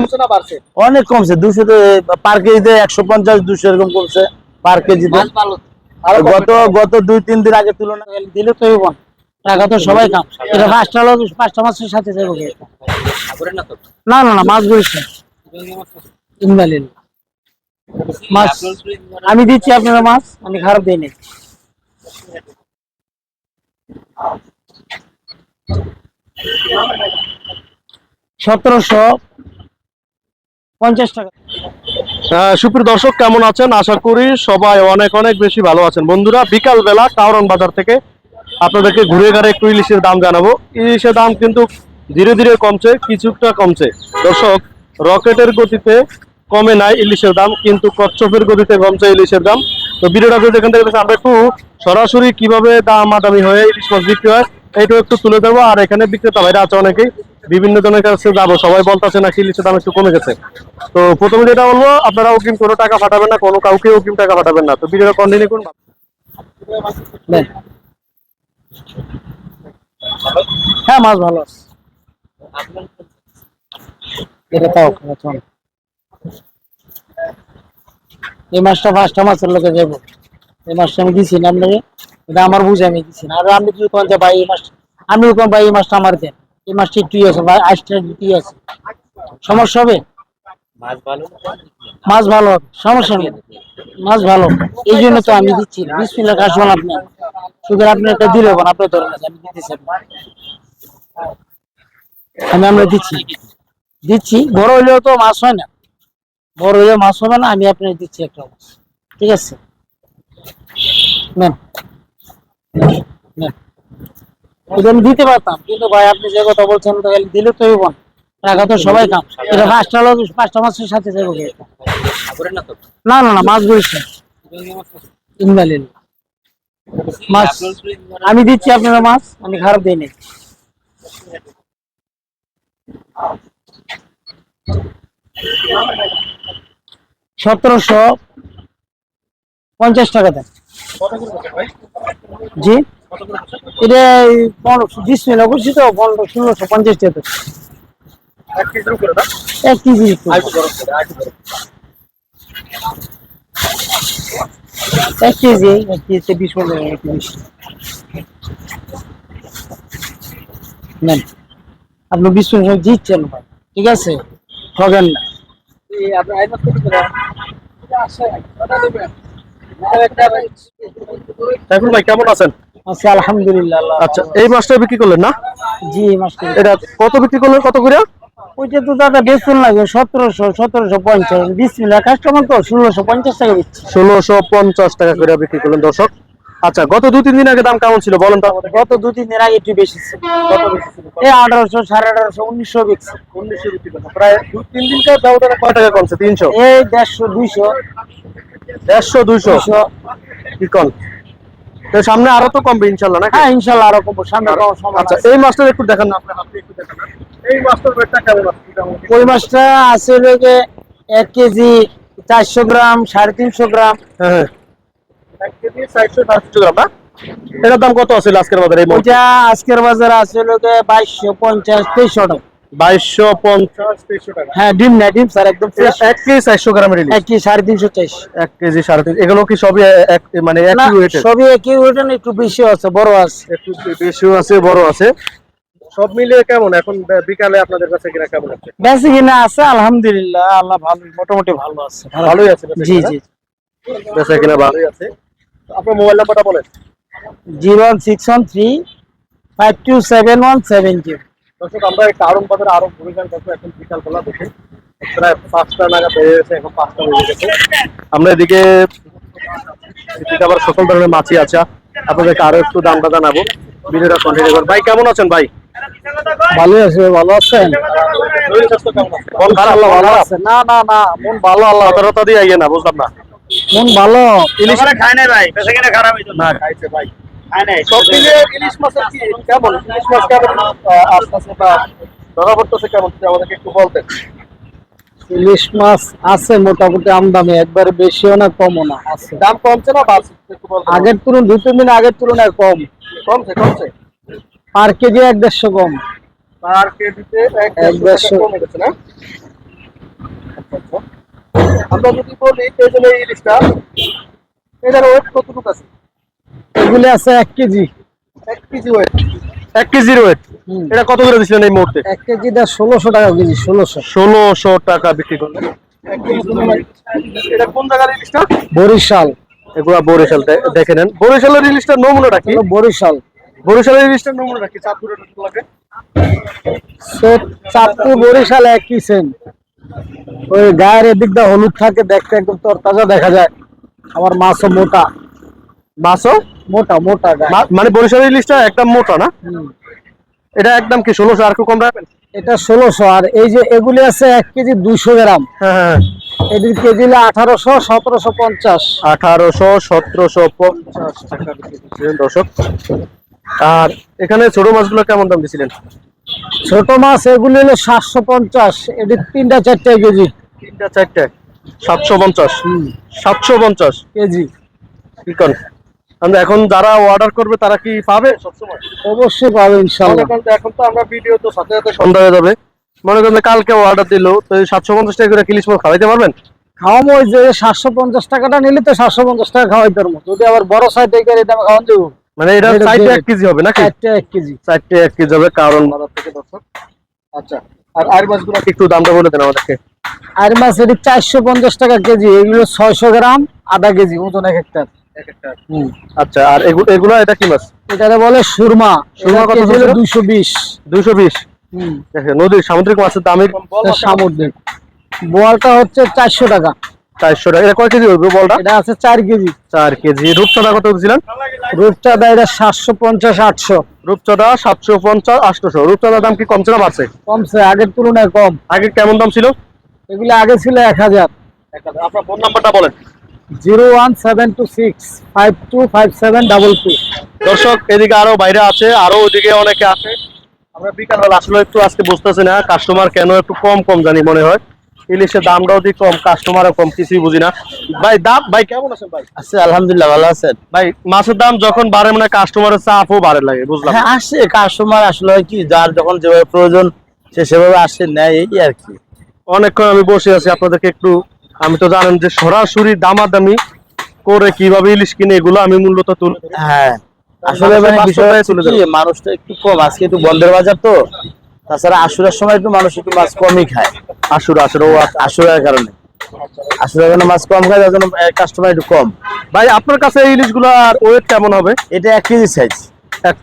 কমছে না বাড়ছে? অনেক কমছে দুশো পার কেজিতে একশো পঞ্চাশ দুশো এরকম কমছে পার কেজিতে গত গত দুই তিন দিন আগে তুলনা দিলে তো হইব টাকা তো সবাই কাম। এটা পাঁচটা লোক পাঁচটা মাসের সাথে যাব না না না মাছ বলিস ইনভ্যালিড। মাছ আমি দিচ্ছি আপনারা মাছ আমি খারাপ দিই নাই সতেরোশো পঞ্চাশ টাকা। সুপ্রিয় দর্শক, কেমন আছেন? আশা করি সবাই অনেক অনেক বেশি ভালো আছেন। বন্ধুরা বিকাল বেলা কাউরন বাজার থেকে আপনাদেরকে ঘুরে ঘুরে একটু ইলিশের দাম জানাব। ইলিশের দাম কিন্তু ধীরে ধীরে কমছে, কিছুটা কমছে। দর্শক, রকেটের গতিতে কমে নাই ইলিশের দাম, কিন্তু কচ্ছপের গতিতে কমছে ইলিশের দাম। তো ভিডিওটা যদি এখান থেকে আমরা একটু সরাসরি কীভাবে দামাদামি হয়ে ইলিশ মাছ বিক্রি হয়, এইটাও একটু তুলে দেবো আর এখানে বিক্রেতা ভাইরা আছে অনেকেই বিভিন্ন জনের কাছে যাব। সবাই বলতেছে না ইলিশের দাম একটু কমে গেছে। তো প্রথমে যেটা বলব, আপনারা অগ্রিম কোনো টাকা পাঠাবেন না, কোনো কাউকে অগ্রিম টাকা পাঠাবেন না। তো ভিডিওটা কন্টিনিউ করুন। হ্যাঁ মাছ ভালো এটা তাও এই মাছটা পাঁচটা মাছের লোকে যাব এই মাছটা আমি দিছি না আপনাকে। এটা আমার বুঝে আমি দিছি না। আর আপনি যদি কোন ভাই, এই মাছ আমি কোন ভাই, এই মাছটা আমার দেন। এই মাছটা একটু আছে ভাই আইসটা একটু আছে। সমস্যা হবে? মাছ ভালো? হবে সমস্যা নেই মাছ ভালো এই জন্য তো আমি দিচ্ছি। বিশ মিনিট আসবেন আপনি শুধু আপনি একটা দিলে হবেন আপনি ধরেন আমি দিতেছি আমি আমরা দিচ্ছি। দিচ্ছি। বড় হইলেও তো মাছ হয় না। বড় হইলেও মাছ হবে না আমি আপনাকে দিচ্ছি একটা মাছ। ঠিক আছে? ম্যাম এটা আমি দিতে পারতাম, কিন্তু ভাই আপনি যে কথা বলছেন দিলে তো হইব। টাকা তো সবাই কাম এটা পাঁচটা লোক, পাঁচটা মাসের সাথে যাব না না না, মাছ বলিস মাছ, আমি দিচ্ছি আপনারা মাছ, আমি খারাপ দিই নাই। সতেরোশো পঞ্চাশ টাকা দেন। জি? এটা বিশ মিনিট করছি তো পনেরো ষোলোশো পঞ্চাশ টাকা এক কেজি এক কেজি এক কেজিতে বিশ মিনিট এক কেজি নেন। আপনি বিশ মিনিট দিচ্ছেন ভাই। ঠিক আছে? ঠগেন না। ভাই কেমন আছেন? আচ্ছা আলহামদুলিল্লাহ আচ্ছা এই মাছটা বিক্রি করলেন না? জি মাস্টার এটা কত বিক্রি করলেন? কত করে ওইটা তো দাদা বেতন লাগে সতেরোশো সতেরোশো পঞ্চাশ। মিনিট কাস্টমার তো ষোলোশো পঞ্চাশ টাকা দিচ্ছি ষোলোশো পঞ্চাশ টাকা করে বিক্রি করলেন দর্শক। আচ্ছা গত দু তিন দিন আগে দাম কেমন ছিল বলেন তো? গত দু তিন দিন আগে একটু বেশি ছিল। এই আঠারোশো সাড়ে আঠারোশো উনিশশো বিকছে উনিশশো বিক্রি প্রায় দু তিন ব্যবধানে কয় টাকা কমছে? তিনশো? এই দেড়শো দুইশো। দেড়শো দুইশো? কি কম তো সামনে আরও তো কমবে নাকি? হ্যাঁ আরও কমবো সামনে কম সময় আচ্ছা এই মাছটা একটু দেখান না আপনি হাতে একটু দেখান এই মাছটার রেটটা কেমন আছে ওই মাছটা আছে লেগে এক কেজি চারশো গ্রাম সাড়ে তিনশো গ্রাম। হ্যাঁ হ্যাঁ। এক কেজি চারশো সাতশো গ্রাম না? এটার দাম কত আছে আজকের বাজারে এই মাছ আজকের বাজারে আছে লোকে বাইশশো পঞ্চাশ তেইশশো টাকা। বাইশশো পঞ্চাশ টাকা। হ্যাঁ ডিম না ডিম স্যার একদম ফ্রেশ এক কেজি চারশো গ্রামের এক কেজি সাড়ে তিনশো চাইশ। এক কেজি সাড়ে এগুলো কি সবই এক মানে একই সবই একই একটু বেশি আছে বড় আছে। একটু বেশিও আছে বড় আছে। সব মিলিয়ে কেমন? এখন বিকালে আপনাদের কাছে কিনা কেমন আছে? বেশি কিনা আছে আলহামদুলিল্লাহ আল্লাহ ভালো মোটামুটি ভালো আছে। ভালোই আছে। জি জি। কিনা ভালোই আছে। আপনার মোবাইল নাম্বারটা বলেন। Zero one six one three five two seven one seven zero. দর্শক আমরা এই কারণ বাজারে আরও ঘুরে যান এখন বিকাল বেলা দেখে প্রায় পাঁচটা নাগাদ হয়ে গেছে এখন পাঁচটা বেজে গেছে। আমরা এদিকে এদিকে আবার সকল ধরনের মাছই আছে। আপনাদেরকে আরও একটু দামটা জানাব। ভিডিওটা কন্টিনিউ করুন। ভাই কেমন আছেন ভাই? ভালো আছে ভালো আছেন? মন খারাপ খারাপ আছে? না না না মন ভালো আল্লাহ হতারতা দিয়ে আইয়ে না বুঝলাম না। মন ভালো? ইলিশ খায় নাই ভাই কিনা খারাপ না খাইছে ভাই। সব মিলিয়ে ইলিশ মাছের কি? কেমন? ইলিশ মাছ কেমন আসতেছে বা ধরা পড়তেছে কেমন? যদি আমাদেরকে একটু বলতেন। ইলিশ মাছ আছে মোটামুটি আমদামি একবারে বেশিও না কমও না আছে। দাম কমছে না আগের তুলনায় দু তিন দিন আগের তুলনায় কম। কমছে কমছে? পার কেজি এক দেড়শো কম। পার কেজিতে এক দেড়শো কমে গেছে না? আমরা যদি বলি এই যে এই ইলিশটা এটার ওয়েট কতটুকু আছে? এগুলি আছে এক কেজি। এক কেজি ওয়েট এক কেজির ওয়েট। এটা কত করে দিচ্ছিলেন এই মুহূর্তে? এক কেজিটা ষোলোশো টাকা কেজি ষোলোশো। ষোলোশো টাকা বিক্রি করলেন। এটা কোন জায়গার ইলিশটা বরিশাল। এগুলা বরিশাল দেখে নেন। বরিশালের ইলিশটার নমুনাটা কি? বরিশাল। বরিশালের ইলিশটার নমুনাটা কি? চাঁদপুরের লাগে। চাঁদপুর বরিশাল একই সেম ওই গায়ের এদিকটা হলুদ থাকে দেখতে একদম তরতাজা দেখা যায়। আমার মাছও মোটা। মাছও মোটা মোটা মানে বরিশালের ইলিশটা একদম মোটা না? এটা একদম কি ষোলোশো আর কম রাখবেন? এটা ষোলোশো আর এই যে এগুলি আছে এক কেজি দুইশো গ্রাম। হ্যাঁ হ্যাঁ এদের কেজি আঠারোশো সতেরোশো পঞ্চাশ। আঠারোশো সতেরোশো পঞ্চাশ দর্শক আর এখানে ছোট মাছগুলো কেমন দাম দিছিলেন? ছোট মাছ এগুলি হলো সাতশো পঞ্চাশ এটির তিনটা চারটে কেজি। তিনটা চারটে সাতশো পঞ্চাশ সাতশো পঞ্চাশ। কেজি। কি করেন আমরা এখন যারা অর্ডার করবে তারা কি পাবে? সবসময়। অবশ্যই পাবে এখন তো আমরা ভিডিও তো সাথে সাথে সন্ধ্যা হয়ে যাবে। মনে করেন কালকে অর্ডার দিল তো সাতশো পঞ্চাশ টাকা করে কিলিশ মাছ খাওয়াইতে পারবেন? খাওয়াবো ওই যে সাতশো পঞ্চাশ টাকাটা নিলে তো সাতশো পঞ্চাশ টাকা খাওয়াই পারব। যদি আবার বড় সাইজ এই করে দামে খাওয়ান দেবো। মানে এটা চারটে এক কেজি হবে নাকি? চারটে এক কেজি। চারটে এক কেজি হবে কারণ বাজার থেকে দর্শক। আচ্ছা আর আর মাছগুলো একটু দামটা বলে দেন আমাদেরকে। আর মাছ এটি চারশো পঞ্চাশ টাকা কেজি এগুলো ছয়শো গ্রাম আধা কেজি ওজন এক একটা আচ্ছা আর এগুলো এটা কি মাছ? এটারে বলে সুরমা। সুরমা কত ছিল? দুইশো বিশ। দুইশো বিশ? দেখেন নদীর সামুদ্রিক মাছের দামই সামুদ্রিক। বোয়ালটা হচ্ছে চারশো টাকা। চারশো টাকা। এটা কয় কেজি হবে বলটা? এটা আছে চার কেজি। চার কেজি। রূপচাঁদা কত রূপচাঁদা এটা সাতশো পঞ্চাশ আটশো। রূপচাঁদা সাতশো পঞ্চাশ আটশোশো। রূপচাঁদার দাম কি কমছে না বাড়ছে? কমছে আগের তুলনায় কম। আগে কেমন দাম ছিল? এগুলো আগে ছিল এক হাজার। আপনার ফোন নাম্বারটা বলেন। Zero one seven two six five two five seven double two. দর্শক এদিকে আরও বাইরে আছে আরও ওইদিকে অনেকে আছে। আমরা বিকালবেলা আসলে একটু আজকে বুঝতেছি না কাস্টমার কেন একটু কম কম জানি মনে হয়। ইলিশের দামটাও দিক কম কাস্টমারও কম কিছুই বুঝি না। ভাই দাম ভাই কেমন আছেন ভাই? আছে আলহামদুলিল্লাহ ভালো আছেন। ভাই মাছের দাম যখন বাড়ে মানে কাস্টমারের চাপও বাড়ে লাগে বুঝলাম। হ্যাঁ আসে কাস্টমার আসলে হয় কি যার যখন যেভাবে প্রয়োজন সে সেভাবে আসে নেয় এই আর কি। অনেকক্ষণ আমি বসে আছি আপনাদেরকে একটু আমি তো জানেন যে সরাসরি দামাদামি করে কীভাবে ইলিশ কিনে এগুলো আমি মূলত তুলে হ্যাঁ আসলে মানে বিষয়টা মানুষটা একটু কম আজকে একটু বন্ধের বাজার তো তাছাড়া আশুরার সময় একটু মানুষ একটু মাছ কমই খায়। আসুর আসুর ও আচ্ছা। আশুরার কারণে। আশুরার কারণে মাছ কম খায় যার জন্য কাস্টমার একটু কম। ভাই আপনার কাছে এই ইলিশগুলো আর ওয়েট কেমন হবে? এটা এক কেজি সাইজ এক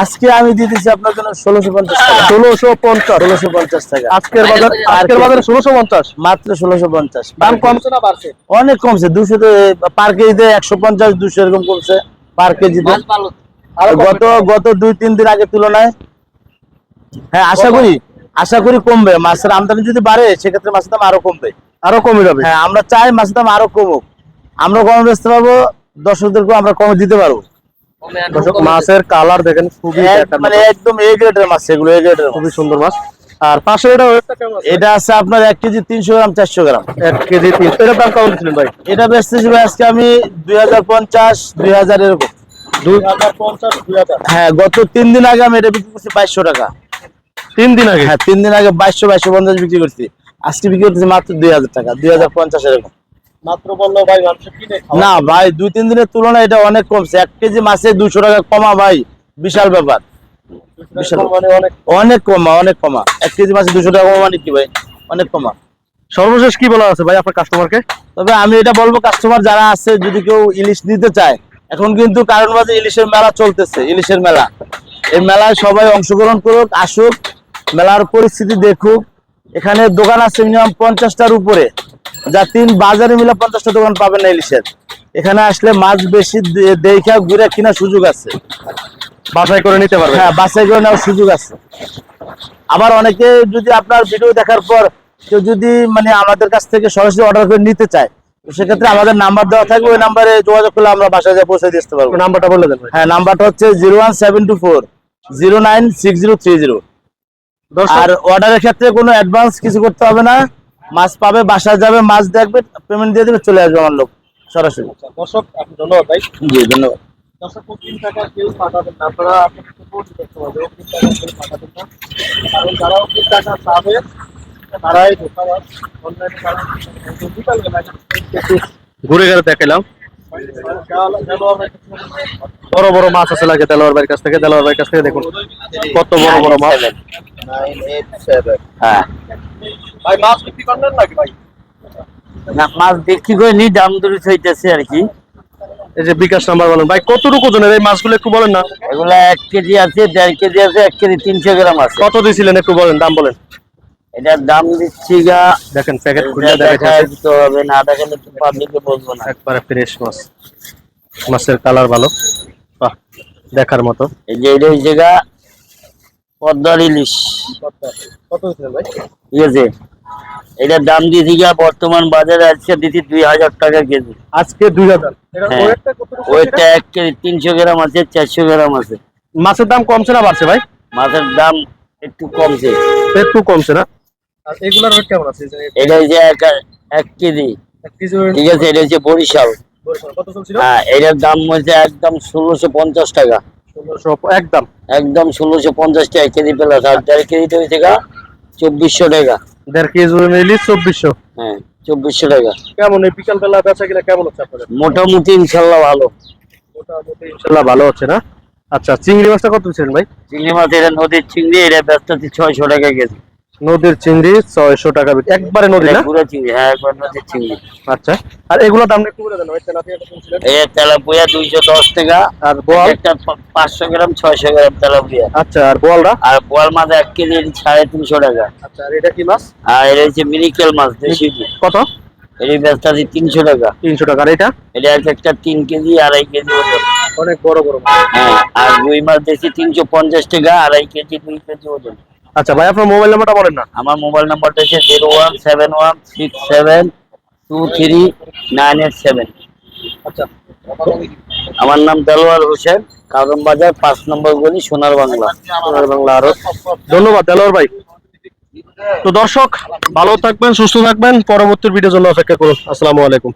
আজকে আমি দিতেছি আপনার জন্য ষোলোশো পঞ্চাশ ষোলোশো পঞ্চাশ। ষোলোশো পঞ্চাশ টাকা। আজকের বাজার আজকের বাজারে ষোলোশো পঞ্চাশ। মাত্র ষোলোশো পঞ্চাশ। দাম কমছে না বাড়ছে? অনেক কমছে। দুশো পার কেজিতে একশো পঞ্চাশ দুশো এরকম কমছে পার কেজিতে গত গত দুই তিন দিন আগের তুলনায় হ্যাঁ আশা করি আশা করি কমবে। মাছের আমদানি যদি বাড়ে সেক্ষেত্রে মাছের দাম আরও কমবে। আরও কমে যাবে। হ্যাঁ আমরা চাই মাছের দাম আরও কমুক। আমরা কমে বেচতে পারব দর্শকদেরকেও আমরা কমে দিতে পারব। দর্শক, মাছের কালার দেখেন খুবই মানে একদম এ গ্রেডের মাছ এগুলো এ গ্রেডের খুবই সুন্দর মাছ। আর পাশে এটা? এটা আছে আপনার এক কেজি তিনশো গ্রাম চারশো গ্রাম। এক কেজি তিন এটার দাম কেমন দিচ্ছিলেন ভাই? এটা বেচতেছি ভাই আজকে আমি দুই হাজার পঞ্চাশ দুই হাজার এরকম। হ্যাঁ গত তিন দিন আগে আমি এটা বিক্রি করছি বাইশশো টাকা। তিন দিন আগে? হ্যাঁ তিন দিন আগে বাইশশো বাইশশো পঞ্চাশ বিক্রি করছি। আজকে বিক্রি করতেছি মাত্র দুই হাজার টাকা দুই হাজার পঞ্চাশ এরকম। না ভাই দুই তিন দিনের তুলনায় এটা অনেক কমছে। এক কেজি মাছে দুশো টাকা কমা ভাই বিশাল ব্যাপার। মানে অনেক অনেক কমা অনেক কমা। এক কেজি মাছে দুশো টাকা কমা মানে কি ভাই? অনেক কমা। সর্বশেষ কি বলা আছে ভাই আপনার কাস্টমারকে তবে আমি এটা বলব কাস্টমার যারা আছে যদি কেউ ইলিশ নিতে চায় এখন কিন্তু কারণ বাজে ইলিশের মেলা চলতেছে ইলিশের মেলা। এই মেলায় সবাই অংশগ্রহণ করুক আসুক মেলার পরিস্থিতি দেখুক। এখানে দোকান আছে মিনিমাম পঞ্চাশটার উপরে। যা তিন বাজারে মিলে পঞ্চাশটা দোকান পাবেন না ইলিশের। এখানে আসলে মাছ বেশি দেখা ঘুরে কেনার সুযোগ আছে। বাছাই করে নিতে পারবে হ্যাঁ বাছাই করে নেওয়ার সুযোগ আছে। আবার অনেকে যদি আপনার ভিডিও দেখার পর কেউ যদি মানে আমাদের কাছ থেকে সরাসরি অর্ডার করে নিতে চায় তো সেক্ষেত্রে আমাদের নাম্বার দেওয়া থাকবে ওই নাম্বারে যোগাযোগ করলে আমরা বাসায় যা পৌঁছে দিতে পারব। নাম্বারটা বলে ভাই। হ্যাঁ নাম্বারটা হচ্ছে zero one seven two four zero nine six zero three zero. আর অর্ডারের ক্ষেত্রে কোনো অ্যাডভান্স কিছু করতে হবে না। মাছ পাবে বাসায় যাবে মাছ দেখবে পেমেন্ট দিয়ে দেবে চলে আসবে আমার লোক সরাসরি। দর্শক আপনি ধন্যবাদ ভাই। জি ধন্যবাদ। দর্শক টাকা কেউ পাঠাবেন না। আপনারা টাকা কেউ পাঠাবেন না। কারণ যারা তিন টাকা পাবে ঘুরে ঘুরে দেখালাম বড় বড় মাছ আছে লাগে দেলোয়ার ভাইয়ের কাছ থেকে দেলোয়ার ভাইয়ের কাছ থেকে দেখুন। কত বড় বড় মাছ। হ্যাঁ। ভাই মাছ বিক্রি করলেন নাকি ভাই? না মাছ বিক্রি করে নি দাম দরি হইতেছে আর কি। এই যে বিকাশ নাম্বার বলেন। ভাই কতটুকু ওজনের? এই মাছগুলো একটু বলেন না। এগুলা এক কেজি আছে দেড় কেজি আছে এক কেজি তিনশো গ্রাম আছে। কত দিয়েছিলেন একটু বলেন দাম বলেন। এটার দাম দিচ্ছি গা দেখেন প্যাকেট খুলে এটা দেখা দেখেন দিতে হবে না দেখালে তো পাবলিকে বলব না। একবারে ফ্রেশ মাছ। মাছের কালার ভালো। বাহ দেখার মতো। এই যে এটা হচ্ছে গা পদ্মার ইলিশ। কত দিয়েছিলেন ভাই? ঠিক আছে। এটার দাম দিয়েছি গা বর্তমান বাজারে আজকে দিচ্ছি দুই হাজার টাকা কেজি। আজকে দুই হাজার। হ্যাঁ। ওইটা এক কেজি তিনশো গ্রাম আছে চারশো গ্রাম আছে। মাছের দাম কমছে না বাড়ছে ভাই? মাছের দাম একটু কমছে। একটু কমছে না? এগুলোর রেট কেমন আছে? এটা হচ্ছে এক এক কেজি। ঠিক আছে এটা হচ্ছে বরিশাল। হ্যাঁ এটার দাম হচ্ছে একদম ষোলোশো পঞ্চাশ টাকা। একদম। একদম ষোলোশো পঞ্চাশ টাকা কেজি প্লাস। আর দেড় কেজিটা হয়েছে চব্বিশশো টাকা। দেড় কেজি নিলি চব্বিশশো। হ্যাঁ চব্বিশশো টাকা। কেমন এই বিকাল বেলা বেচা কিনা কেমন হচ্ছে আপনাদের? মোটামুটি ইনশাল্লাহ ভালো। মোটামুটি ইনশাল্লাহ। ভালো হচ্ছে না? আচ্ছা চিংড়ি মাছটা কত ছিলেন ভাই? চিংড়ি মাছ এটা নদীর চিংড়ি এটা ব্যস্ত ছয়শো টাকা কেজি। নদীর চিংড়ি ছয়শো টাকা একবারে নদী না? পুরো চিংড়ি হ্যাঁ একবার নদীর চিংড়ি। আচ্ছা। আর এগুলোর দাম একটু বলে দেন ভাই তেলাপিয়া দুইশো দশ টাকা আর বোয়াল? একটা পাঁচশো গ্রাম ছয়শো গ্রাম তেলাপুয়া। আচ্ছা আর বোয়ালটা? আর বোয়াল মাছ এক কেজি সাড়ে তিনশো টাকা। আচ্ছা আর এটা কি মাছ? আর এটা হচ্ছে মিরিকেল মাছ দেশি কত? এর ব্যস্ত আছে তিনশো টাকা। তিনশো টাকা। আর এটা? এটা এক একটা তিন কেজি আড়াই কেজি ওজন অনেক বড় বড় হ্যাঁ আর রুই মাছ দেখছি তিনশো পঞ্চাশ টাকা আড়াই কেজি দুই কেজি ওজন। আচ্ছা ভাই আপনার মোবাইল নাম্বারটা বলেন না। আমার মোবাইল নাম্বারটা হচ্ছে zero one seven one six seven two three nine eight seven. আচ্ছা। আমার নাম দেলোয়ার হোসেন কারণ বাজার পাঁচ নম্বর গলি সোনার বাংলা সোনার বাংলা আরও। ধন্যবাদ দেলোয়ার ভাই। তো দর্শক ভালো থাকবেন সুস্থ থাকবেন পরবর্তী ভিডিওর জন্য অপেক্ষা করুন। আসসালামু আলাইকুম।